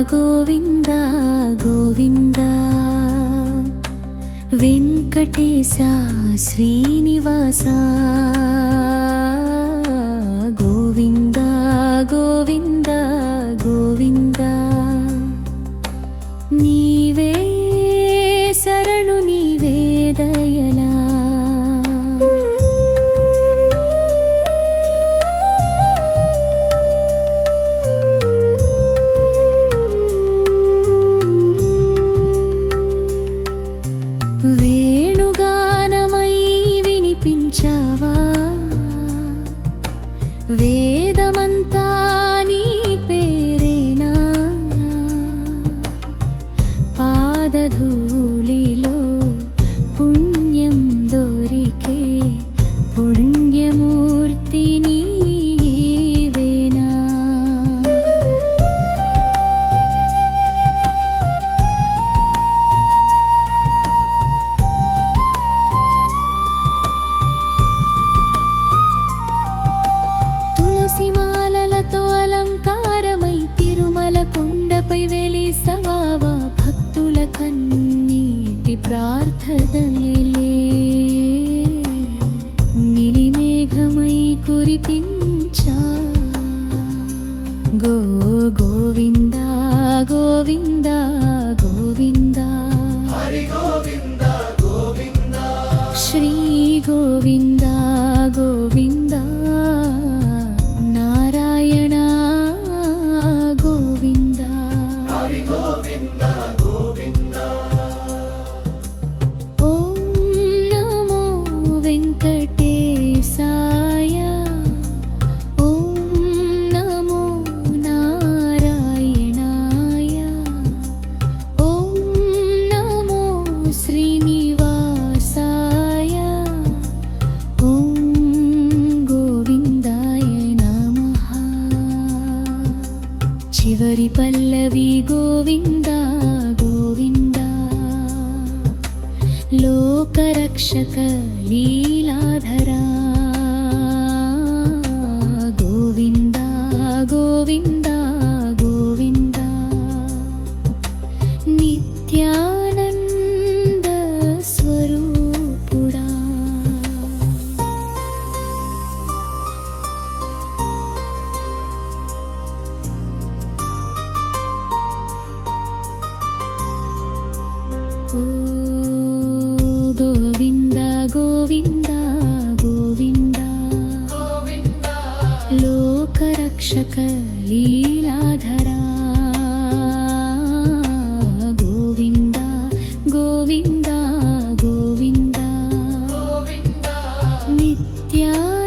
గోవింద గోవింద. వెంకటేశ శ్రీనివాస. గోవింద గోవింద గోవింద. వేణుగానమై వినిపించావా? వేదమంతా నీ పేరేనా? పాదధూళి కొండపై వెలిసవావా భక్తుల కన్నీటి ప్రార్థనలే. నిలిమేఘమై కురిపించా. గో గోవింద గోవింద గోవింద. శ్రీ గోవింద గోవింద. చివరి పల్లవి గోవింద గోవింద. లోకరక్షక లీలాధరా. గోవింద గోవింద గోవింద. లోకరక్షక లీలాధరా. గోవింద గోవింద గోవింద. నిత్యా